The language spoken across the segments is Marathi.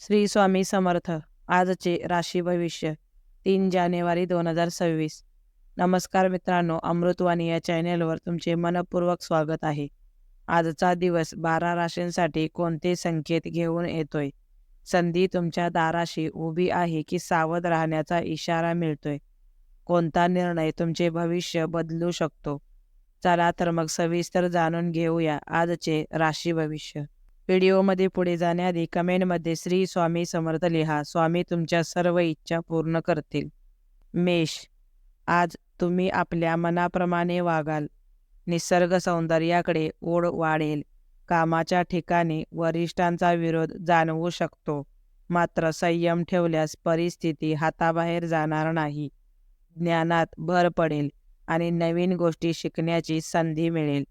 श्री स्वामी समर्थ. आजचे राशी भविष्य तीन जानेवारी दोन हजार सव्वीस. नमस्कार मित्रांनो अमृतवाणी या चॅनेलवर तुमचे मनपूर्वक स्वागत आहे. आजचा दिवस बारा राशींसाठी कोणते संकेत घेऊन येतोय? संधी तुमच्या दाराशी उभी आहे की सावध राहण्याचा इशारा मिळतोय? कोणता निर्णय तुमचे भविष्य बदलू शकतो? चला तर मग सविस्तर जाणून घेऊया आजचे राशी भविष्य. व्हिडिओमध्ये पुढे जाण्याआधी कमेंटमध्ये श्री स्वामी समर्थ लिहा. स्वामी तुमच्या सर्व इच्छा पूर्ण करतील. मेष. आज तुम्ही आपल्या मनाप्रमाणे वागाल. निसर्ग सौंदर्याकडे ओढ वाढेल. कामाच्या ठिकाणी वरिष्ठांचा विरोध जाणवू शकतो. मात्र संयम ठेवल्यास परिस्थिती हाताबाहेर जाणार नाही. ज्ञानात भर पडेल आणि नवीन गोष्टी शिकण्याची संधी मिळेल.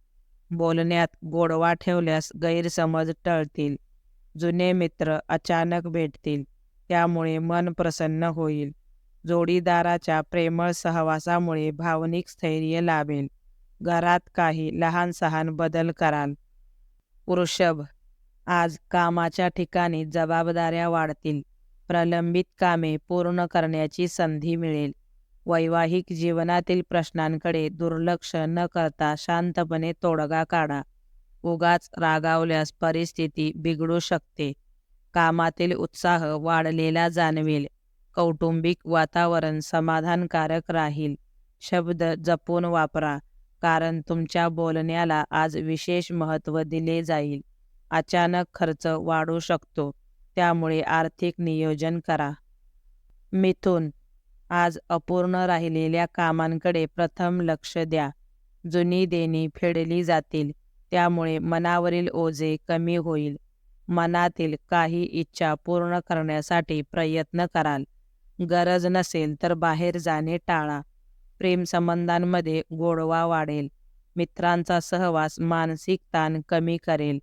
बोलण्यात गोडवा ठेवल्यास गैरसमज टळतील. जुने मित्र अचानक भेटतील. त्यामुळे मन प्रसन्न होईल. जोडीदाराच्या प्रेमळ सहवासामुळे भावनिक स्थैर्य लाभेल. घरात काही लहान सहान बदल कराल. वृषभ आज कामाच्या ठिकाणी जबाबदाऱ्या वाढतील. प्रलंबित कामे पूर्ण करण्याची संधी मिळेल. वैवाहिक जीवनातील प्रश्नांकडे दुर्लक्ष न करता शांतपणे तोडगा काढा. उगाच रागावल्यास परिस्थिती बिघडू शकते. कामातील उत्साह वाढलेला जाणवेल. कौटुंबिक वातावरण समाधानकारक राहील. शब्द जपून वापरा कारण तुमच्या बोलण्याला आज विशेष महत्त्व दिले जाईल. अचानक खर्च वाढू शकतो. त्यामुळे आर्थिक नियोजन करा. मिथुन आज अपूर्ण राहिलेल्या कामांकडे प्रथम लक्ष द्या. जुनी देणी फेडली जातील त्यामुळे मनावरील ओझे कमी होईल. मनातील काही इच्छा पूर्ण करण्यासाठी प्रयत्न कराल. गरज नसेल तर बाहेर जाणे टाळा. प्रेमसंबंधांमध्ये गोडवा वाढेल. मित्रांचा सहवास मानसिक ताण कमी करेल.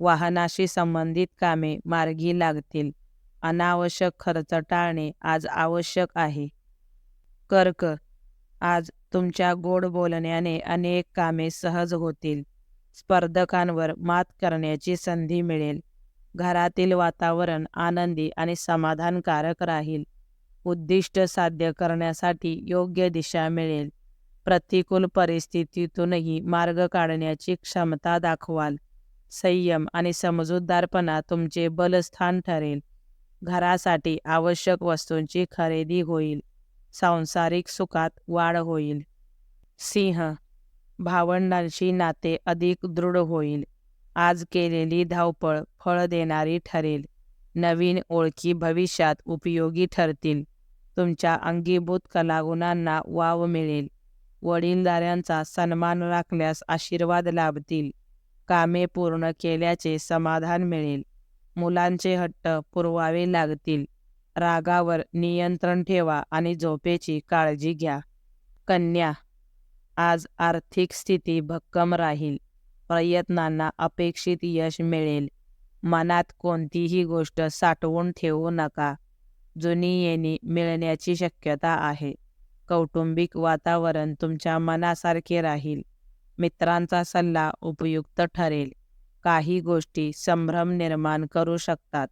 वाहनाशी संबंधित कामे मार्गी लागतील. अनावश्यक खर्च टाळणे आज आवश्यक आहे. कर्क. आज तुमच्या गोड बोलण्याने अनेक कामे सहज होतील. स्पर्धकांवर मात करण्याची संधी मिळेल. घरातील वातावरण आनंदी आणि समाधानकारक राहील. उद्दिष्ट साध्य करण्यासाठी योग्य दिशा मिळेल. प्रतिकूल परिस्थितीतूनही मार्ग काढण्याची क्षमता दाखवाल. संयम आणि समजूतदारपणा तुमचे बलस्थान ठरेल. घरासाठी आवश्यक वस्तूंची खरेदी होईल. सांसारिक सुखात वाढ होईल. सिंह भावंडांशी नाते अधिक दृढ होईल. आज केलेली धावपळ फळ देणारी ठरेल. नवीन ओळखी भविष्यात उपयोगी ठरतील. तुमच्या अंगीभूत कलागुणांना वाव मिळेल. वडीलधाऱ्यांचा सन्मान राखल्यास आशीर्वाद लाभतील. कामे पूर्ण केल्याचे समाधान मिळेल. मुलांचे हट्ट पुरवावे लागतील. रागावर नियंत्रण ठेवा आणि झोपेची काळजी घ्या. कन्या आज आर्थिक स्थिती भक्कम राहील. प्रयत्नांना अपेक्षित यश मिळेल. मनात कोणतीही गोष्ट साठवून ठेवू नका. जुनी येणी मिळण्याची शक्यता आहे. कौटुंबिक वातावरण तुमच्या मनासारखे राहील. मित्रांचा सल्ला उपयुक्त ठरेल. काही गोष्टी संभ्रम निर्माण करू शकतात.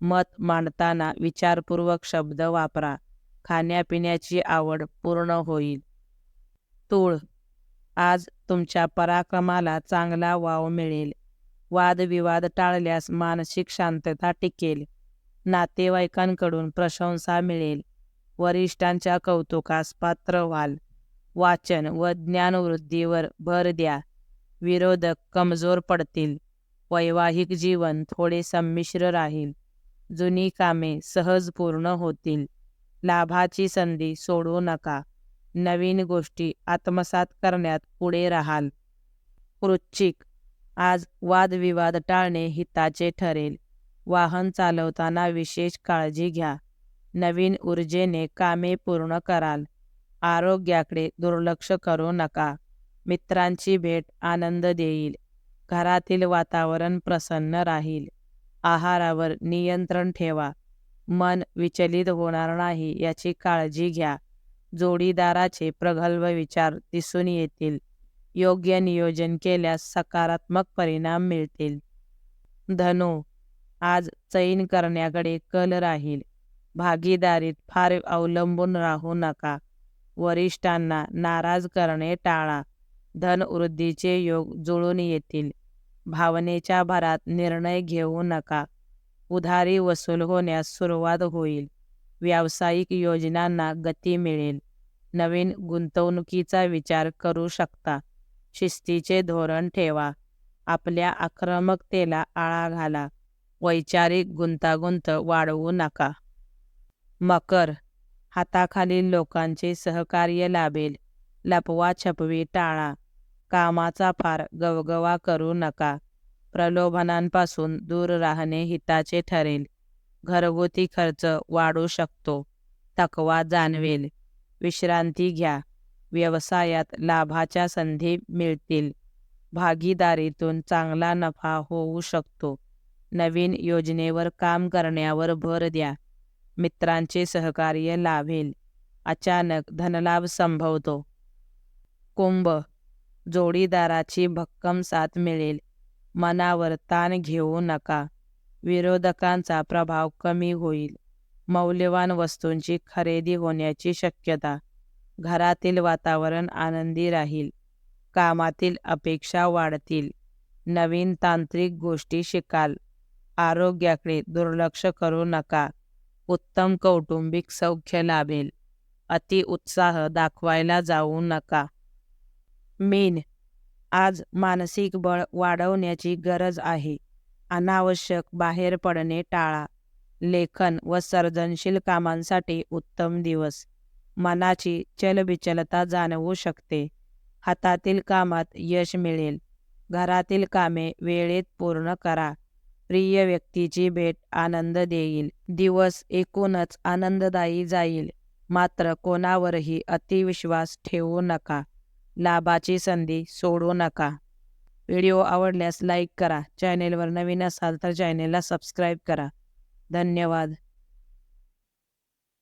मत मांडताना विचारपूर्वक शब्द वापरा. खाण्यापिण्याची आवड पूर्ण होईल. तूळ. आज तुमच्या पराक्रमाला चांगला वाव मिळेल. वादविवाद टाळल्यास मानसिक शांतता टिकेल. नातेवाईकांकडून प्रशंसा मिळेल. वरिष्ठांच्या कौतुकास पात्र व्हाल. वाचन व ज्ञानवृद्धीवर भर द्या. विरोधक कमजोर पडतील. वैवाहिक जीवन थोडे संमिश्र राहील. जुनी कामे सहज पूर्ण होतील. लाभाची संधी सोडू नका. नवीन गोष्टी आत्मसात करण्यात पुढे राहाल. वृश्चिक. आज वादविवाद टाळणे हिताचे ठरेल. वाहन चालवताना विशेष काळजी घ्या. नवीन ऊर्जेने कामे पूर्ण कराल. आरोग्याकडे दुर्लक्ष करू नका. मित्रांची भेट आनंद देईल. घरातील वातावरण प्रसन्न राहील. आहारावर नियंत्रण ठेवा. मन विचलित होणार नाही याची काळजी घ्या. जोडीदाराचे प्रगल्भ विचार दिसून येतील. योग्य नियोजन केल्यास सकारात्मक परिणाम मिळतील. धनु आज चैन करण्याकडे कल राहील. भागीदारीत फार अवलंबून राहू नका. वरिष्ठांना नाराज करणे टाळा. धनवृद्धीचे योग जुळून येतील. भावनेच्या भरात निर्णय घेऊ नका. उधारी वसूल होण्यास सुरुवात होईल. व्यावसायिक योजनांना गती मिळेल. नवीन गुंतवणुकीचा विचार करू शकता. शिस्तीचे धोरण ठेवा. आपल्या आक्रमकतेला आळा घाला. वैचारिक गुंतागुंत वाढवू नका. मकर. हाताखालील लोकांचे सहकार्य लाभेल. लपवा छपवी टाळा. कामाचा फार गवगवा करू नका. प्रलोभनांपासून दूर राहणे हिताचे ठरेल. घरगुती खर्च वाढू शकतो. तकवा जाणवेल. विश्रांती घ्या. व्यवसायात लाभाच्या संधी मिळतील. भागीदारीतून चांगला नफा होऊ शकतो. नवीन योजनेवर काम करण्यावर भर द्या. मित्रांचे सहकार्य लाभेल. अचानक धनलाभ संभवतो. कुंभ जोडीदाराची भक्कम साथ मिळेल. मनावर ताण घेऊ नका. विरोधकांचा प्रभाव कमी होईल. मौल्यवान वस्तूंची खरेदी होण्याची शक्यता. घरातील वातावरण आनंदी राहील. कामातील अपेक्षा वाढतील. नवीन तांत्रिक गोष्टी शिकाल. आरोग्याकडे दुर्लक्ष करू नका. उत्तम कौटुंबिक सौख्य लाभेल. अति उत्साह दाखवायला जाऊ नका. मीन. आज मानसिक बळ वाढवण्याची गरज आहे. अनावश्यक बाहेर पडणे टाळा. लेखन व सर्जनशील कामांसाठी उत्तम दिवस. मनाची चलबिचलता जाणवू शकते. हातातील कामात यश मिळेल. घरातील कामे वेळेत पूर्ण करा. प्रिय व्यक्तीची भेट आनंद देईल. दिवस एकूणच आनंददायी जाईल. मात्र कोणावरही अतिविश्वास ठेवू नका. लाभाची संधी सोडू नका. व्हिडिओ आवडल्यास लाईक करा. चॅनेलवर नवीन असाल तर चॅनेलला सबस्क्राईब करा. धन्यवाद.